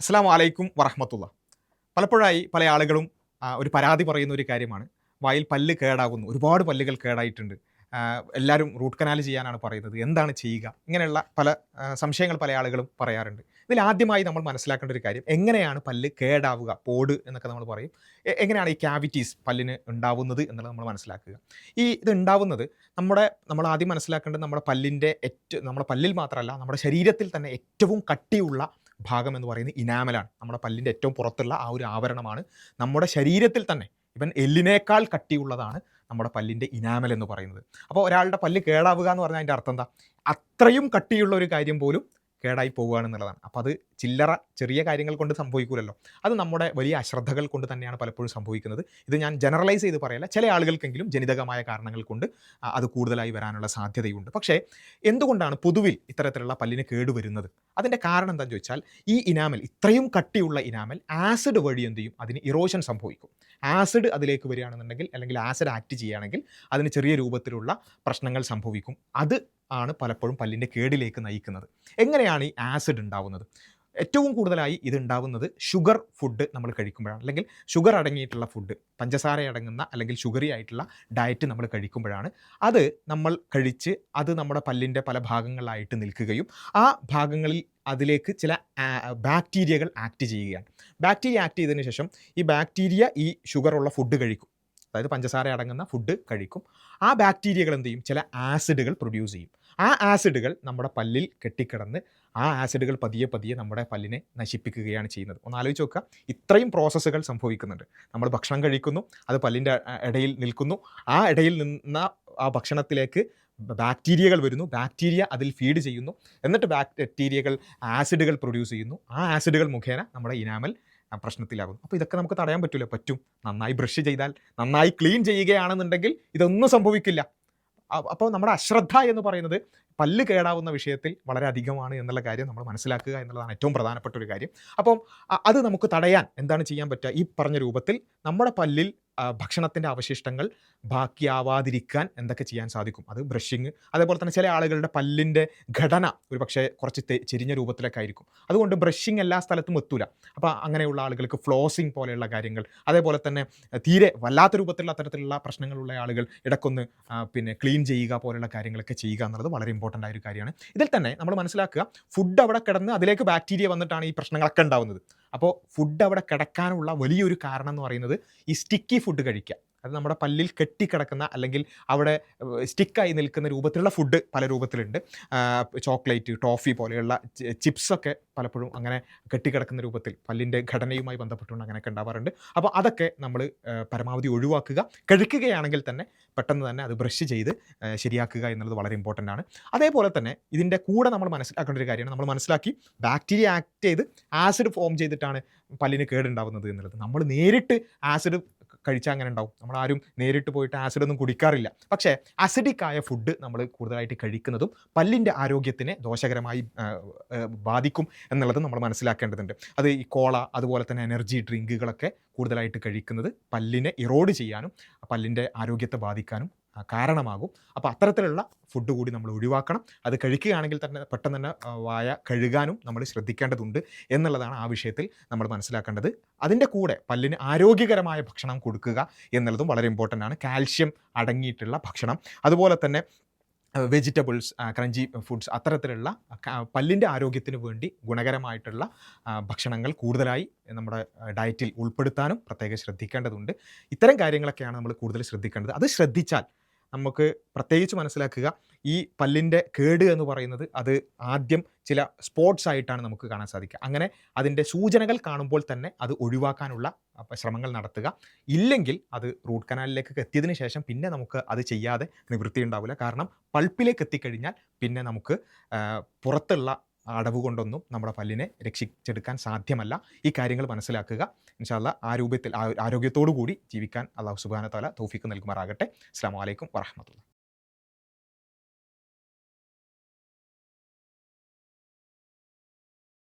അസ്സാം വലൈക്കും വറഹമത്തുള്ള. പലപ്പോഴായി പല ആളുകളും ഒരു പരാതി പറയുന്ന ഒരു കാര്യമാണ്. വായിൽ പല്ല് കേടാകുന്നു. ഒരുപാട് പല്ലുകൾ കേടായിട്ടുണ്ട്. എല്ലാവരും റൂട്ട് കനാൽ ചെയ്യാനാണ് പറയുന്നത്. എന്താണ് ചെയ്യുക? ഇങ്ങനെയുള്ള പല സംശയങ്ങൾ പല ആളുകളും പറയാറുണ്ട്. ഇതിൽ ആദ്യമായി നമ്മൾ മനസ്സിലാക്കേണ്ട ഒരു കാര്യം എങ്ങനെയാണ് പല്ല് കേടാവുക? പോട് എന്നൊക്കെ നമ്മൾ പറയും. എങ്ങനെയാണ് ഈ ക്യാവിറ്റീസ് പല്ലിന് ഉണ്ടാവുന്നത് എന്നുള്ളത് നമ്മൾ മനസ്സിലാക്കുക. ഈ ഇത് ഉണ്ടാവുന്നത് നമ്മുടെ നമ്മൾ ആദ്യം മനസ്സിലാക്കേണ്ടത് നമ്മുടെ പല്ലിന്റെ ഏറ്റവും നമ്മുടെ പല്ലിൽ മാത്രമല്ല നമ്മുടെ ശരീരത്തിൽ തന്നെ ഏറ്റവും കട്ടിയുള്ള ഭാഗം എന്ന് പറയുന്നത് ഇനാമലാണ്. നമ്മുടെ പല്ലിന്റെ ഏറ്റവും പുറത്തുള്ള ആ ഒരു ആവരണമാണ്. നമ്മുടെ ശരീരത്തിൽ തന്നെ ഇവൻ എല്ലിനേക്കാൾ കട്ടിയുള്ളതാണ് നമ്മുടെ പല്ലിന്റെ ഇനാമൽ എന്ന് പറയുന്നത്. അപ്പോൾ ഒരാളുടെ പല്ല് കേടാവുക എന്ന് പറഞ്ഞാൽ അതിന്റെ അർത്ഥം എന്താ? അത്രയും കട്ടിയുള്ള ഒരു കാര്യം പോലും കേടായി പോവുകയാണെന്നുള്ളതാണ് അപ്പോൾ അത് ചില്ലറ ചെറിയ കാര്യങ്ങൾ കൊണ്ട് സംഭവിക്കൂലല്ലോ. അത് നമ്മുടെ വലിയ അശ്രദ്ധകൾ കൊണ്ട് തന്നെയാണ് പലപ്പോഴും സംഭവിക്കുന്നത്. ഇത് ഞാൻ ജനറലൈസ് ചെയ്ത് പറയല്ല. ചില ആളുകൾക്കെങ്കിലും ജനിതകമായ കാരണങ്ങൾ കൊണ്ട് അത് കൂടുതലായി വരാനുള്ള സാധ്യതയുണ്ട്. പക്ഷേ എന്തുകൊണ്ടാണ് പൊതുവിൽ ഇത്തരത്തിലുള്ള പല്ലിന് കേടുവരുന്നത് അതിന്റെ കാരണം എന്താണെന്ന് ചോദിച്ചാൽ ഈ ഇനാമൽ ഇത്രയും കട്ടിയുള്ള ഇനാമൽ ആസിഡ് വഴി എന്ത് ചെയ്യും? അതിന് ഇറോഷൻ സംഭവിക്കും. ആസിഡ് അതിലേക്ക് വരികയാണെന്നുണ്ടെങ്കിൽ അല്ലെങ്കിൽ ആസിഡ് ആക്ട് ചെയ്യുകയാണെങ്കിൽ അതിന് ചെറിയ രൂപത്തിലുള്ള പ്രശ്നങ്ങൾ സംഭവിക്കും. അത് ആണ് പലപ്പോഴും പല്ലിന്റെ കേടിലേക്ക് നയിക്കുന്നത്. എങ്ങനെയാണ് ഈ ആസിഡ് ഉണ്ടാവുന്നത്? ഏറ്റവും കൂടുതലായി ഇതുണ്ടാവുന്നത് ഷുഗർ ഫുഡ് നമ്മൾ കഴിക്കുമ്പോഴാണ്. അല്ലെങ്കിൽ ഷുഗർ അടങ്ങിയിട്ടുള്ള ഫുഡ് പഞ്ചസാര അടങ്ങുന്ന അല്ലെങ്കിൽ ഷുഗറി ആയിട്ടുള്ള ഡയറ്റ് നമ്മൾ കഴിക്കുമ്പോഴാണ് അത് നമ്മൾ കഴിച്ച് അത് നമ്മുടെ പല്ലിന്റെ പല ഭാഗങ്ങളായിട്ട് നിൽക്കുകയും ആ ഭാഗങ്ങളിൽ അതിലേക്ക് ചില ബാക്ടീരിയകൾ ആക്ട് ചെയ്യുകയാണ്. ബാക്ടീരിയ ആക്ട് ചെയ്തതിന് ശേഷം ഈ ബാക്ടീരിയ ഈ ഷുഗറുള്ള ഫുഡ് കഴിക്കും. അതായത് പഞ്ചസാര അടങ്ങുന്ന ഫുഡ് കഴിക്കും. ആ ബാക്ടീരിയകൾ എന്ത് ചെയ്യും? ചില ആസിഡുകൾ പ്രൊഡ്യൂസ് ചെയ്യും. ആ ആസിഡുകൾ നമ്മുടെ പല്ലിൽ കെട്ടിക്കിടന്ന് ആ ആസിഡുകൾ പതിയെ പതിയെ നമ്മുടെ പല്ലിനെ നശിപ്പിക്കുകയാണ് ചെയ്യുന്നത്. ഒന്ന് ആലോചിച്ച് നോക്കുക. ഇത്രയും പ്രോസസ്സുകൾ സംഭവിക്കുന്നുണ്ട്. നമ്മൾ ഭക്ഷണം കഴിക്കുന്നു അത് പല്ലിന്റെ ഇടയിൽ നിൽക്കുന്നു. ആ ഇടയിൽ നിന്ന ആ ഭക്ഷണത്തിലേക്ക് ബാക്ടീരിയകൾ വരുന്നു. ബാക്ടീരിയ അതിൽ ഫീഡ് ചെയ്യുന്നു. എന്നിട്ട് ബാക്ടീരിയകൾ ആസിഡുകൾ പ്രൊഡ്യൂസ് ചെയ്യുന്നു. ആ ആസിഡുകൾ മുഖേന നമ്മുടെ ഇനാമൽ പ്രശ്നത്തിലാകും അപ്പോൾ ഇതൊക്കെ നമുക്ക് തടയാൻ പറ്റില്ല പറ്റും. നന്നായി ബ്രഷ് ചെയ്താൽ നന്നായി ക്ലീൻ ചെയ്യുകയാണെന്നുണ്ടെങ്കിൽ ഇതൊന്നും സംഭവിക്കില്ല. അപ്പോൾ നമ്മുടെ അശ്രദ്ധ എന്ന് പറയുന്നത് പല്ല് കേടാവുന്ന വിഷയത്തിൽ വളരെ അധികമാണ് എന്നുള്ള കാര്യം നമ്മൾ മനസ്സിലാക്കുക എന്നുള്ളതാണ് ഏറ്റവും പ്രധാനപ്പെട്ട ഒരു കാര്യം. അപ്പം അത് നമുക്ക് തടയാൻ എന്താണ് ചെയ്യാൻ പറ്റുക? ഈ പറഞ്ഞ രൂപത്തിൽ നമ്മുടെ പല്ലിൽ ഭക്ഷണത്തിന്റെ അവശിഷ്ടങ്ങൾ ബാക്കിയാവാതിരിക്കാൻ എന്തൊക്കെ ചെയ്യാൻ സാധിക്കും? അത് ബ്രഷിങ് അതേപോലെ തന്നെ ചില ആളുകളുടെ പല്ലിന്റെ ഘടന ഒരു പക്ഷേ കുറച്ച് ചെരിഞ്ഞ രൂപത്തിലൊക്കെ ആയിരിക്കും. അതുകൊണ്ട് ബ്രഷിങ് എല്ലാ സ്ഥലത്തും എത്തൂല. അപ്പോൾ അങ്ങനെയുള്ള ആളുകൾക്ക് ഫ്ലോസിങ് പോലെയുള്ള കാര്യങ്ങൾ അതേപോലെ തന്നെ തീരെ വല്ലാത്ത രൂപത്തിലുള്ള അത്തരത്തിലുള്ള പ്രശ്നങ്ങളുള്ള ആളുകൾ ഇടക്കൊന്ന് പിന്നെ ക്ലീൻ ചെയ്യുക പോലെയുള്ള കാര്യങ്ങളൊക്കെ ചെയ്യുക എന്നുള്ളത് വളരെ ഇമ്പോർട്ടന്റ് ആയ ഒരു കാര്യമാണ്. ഇതിൽ തന്നെ നമ്മൾ മനസ്സിലാക്കുക ഫുഡ് അവിടെ കിടന്ന് അതിലേക്ക് ബാക്ടീരിയ വന്നിട്ടാണ് ഈ പ്രശ്നങ്ങളൊക്കെ ഉണ്ടാവുന്നത്. അപ്പോൾ ഫുഡ് അവിടെ കിടക്കാനുള്ള വലിയൊരു കാരണം എന്ന് പറയുന്നത് ഈ സ്റ്റിക്കി ഫുഡ് കഴിക്കുക അത് നമ്മുടെ പല്ലിൽ കെട്ടിക്കിടക്കുന്ന അല്ലെങ്കിൽ അവിടെ സ്റ്റിക്കായി നിൽക്കുന്ന രൂപത്തിലുള്ള ഫുഡ് പല രൂപത്തിലുണ്ട്. ചോക്ലേറ്റ് ടോഫി പോലെയുള്ള ചിപ്സൊക്കെ പലപ്പോഴും അങ്ങനെ കെട്ടിക്കിടക്കുന്ന രൂപത്തിൽ പല്ലിന്റെ ഘടനയുമായി ബന്ധപ്പെട്ടുകൊണ്ട് അങ്ങനെയൊക്കെ ഉണ്ടാവാറുണ്ട്. അപ്പോൾ അതൊക്കെ നമ്മൾ പരമാവധി ഒഴിവാക്കുക. കഴിക്കുകയാണെങ്കിൽ തന്നെ പെട്ടെന്ന് തന്നെ അത് ബ്രഷ് ചെയ്ത് ശരിയാക്കുക എന്നുള്ളത് വളരെ ഇമ്പോർട്ടന്റ് ആണ്. അതേപോലെ തന്നെ ഇതിന്റെ കൂടെ നമ്മൾ മനസ്സിലാക്കേണ്ട ഒരു കാര്യമാണ്. നമ്മൾ മനസ്സിലാക്കി ബാക്ടീരിയ ആക്ട് ചെയ്ത് ആസിഡ് ഫോം ചെയ്തിട്ടാണ് പല്ലിന് കേടുണ്ടാവുന്നത് എന്നുള്ളത്. നമ്മൾ നേരിട്ട് ആസിഡ് കഴിച്ചാൽ അങ്ങനെ ഉണ്ടാവും. നമ്മൾ ആരും നേരിട്ട് പോയിട്ട് ആസിഡ് ഒന്നും കുടിക്കാറില്ല. പക്ഷേ അസിഡിക് ആയ ഫുഡ് നമ്മൾ കൂടുതലായിട്ട് കഴിക്കുന്നതും പല്ലിന്റെ ആരോഗ്യത്തിനെ ദോഷകരമായി ബാധിക്കും എന്നുള്ളത് നമ്മൾ മനസ്സിലാക്കേണ്ടതുണ്ട്. അത് ഈ കോള അതുപോലെ തന്നെ എനർജി ഡ്രിങ്കുകളൊക്കെ കൂടുതലായിട്ട് കഴിക്കുന്നത് പല്ലിനെ ഇറോഡ് ചെയ്യാനും പല്ലിന്റെ ആരോഗ്യത്തെ ബാധിക്കാനും കാരണമാകും. അപ്പോൾ അത്തരത്തിലുള്ള ഫുഡ് കൂടി നമ്മൾ ഒഴിവാക്കണം. അത് കഴിക്കുകയാണെങ്കിൽ തന്നെ പെട്ടെന്ന് തന്നെ വായ കഴുകാനും നമ്മൾ ശ്രദ്ധിക്കേണ്ടതുണ്ട് എന്നുള്ളതാണ് ആ വിഷയത്തിൽ നമ്മൾ മനസ്സിലാക്കേണ്ടത്. അതിന്റെ കൂടെ പല്ലിന് ആരോഗ്യകരമായ ഭക്ഷണം കൊടുക്കുക എന്നുള്ളതും വളരെ ഇമ്പോർട്ടന്റ് ആണ്. കാൽഷ്യം അടങ്ങിയിട്ടുള്ള ഭക്ഷണം. അതുപോലെ തന്നെ വെജിറ്റബിൾസ് ക്രഞ്ചി ഫുഡ്സ് അത്തരത്തിലുള്ള പല്ലിന്റെ ആരോഗ്യത്തിന് വേണ്ടി ഗുണകരമായിട്ടുള്ള ഭക്ഷണങ്ങൾ കൂടുതലായി നമ്മുടെ ഡയറ്റിൽ ഉൾപ്പെടുത്താനും പ്രത്യേകം ശ്രദ്ധിക്കേണ്ടതുണ്ട്. ഇത്തരം കാര്യങ്ങളൊക്കെയാണ് നമ്മൾ കൂടുതൽ ശ്രദ്ധിക്കേണ്ടത്. അത് ശ്രദ്ധിച്ചാൽ നമുക്ക് പ്രത്യേകിച്ച് മനസ്സിലാക്കുക. ഈ പല്ലിന്റെ കേട് എന്ന് പറയുന്നത് അത് ആദ്യം ചില സ്പോട്സ് ആയിട്ടാണ് നമുക്ക് കാണാൻ സാധിക്കുക. അങ്ങനെ അതിന്റെ സൂചനകൾ കാണുമ്പോൾ തന്നെ അത് ഒഴിവാക്കാനുള്ള ശ്രമങ്ങൾ നടത്തുക. ഇല്ലെങ്കിൽ അത് റൂട്ട് കനാലിലേക്ക് എത്തിയതിന് ശേഷം പിന്നെ നമുക്ക് അത് ചെയ്യാതെ നിവൃത്തി ഉണ്ടാവില്ല കാരണം പൾപ്പിലേക്ക് എത്തിക്കഴിഞ്ഞാൽ പിന്നെ നമുക്ക് പുറത്തുള്ള അടവ് കൊണ്ടൊന്നും നമ്മുടെ പല്ലിനെ രക്ഷിച്ചെടുക്കാൻ സാധ്യമല്ല. ഈ കാര്യങ്ങൾ മനസ്സിലാക്കുക. ഇൻഷാല്ല ആ രൂപത്തിൽ ആ- ആരോഗ്യത്തോടു കൂടി ജീവിക്കാൻ അള്ളാഹു സുബാന തല തോഫിക്ക് നൽകുമാറാകട്ടെ. അസ്സാം വലൈക്കും വറഹമത്തുള്ള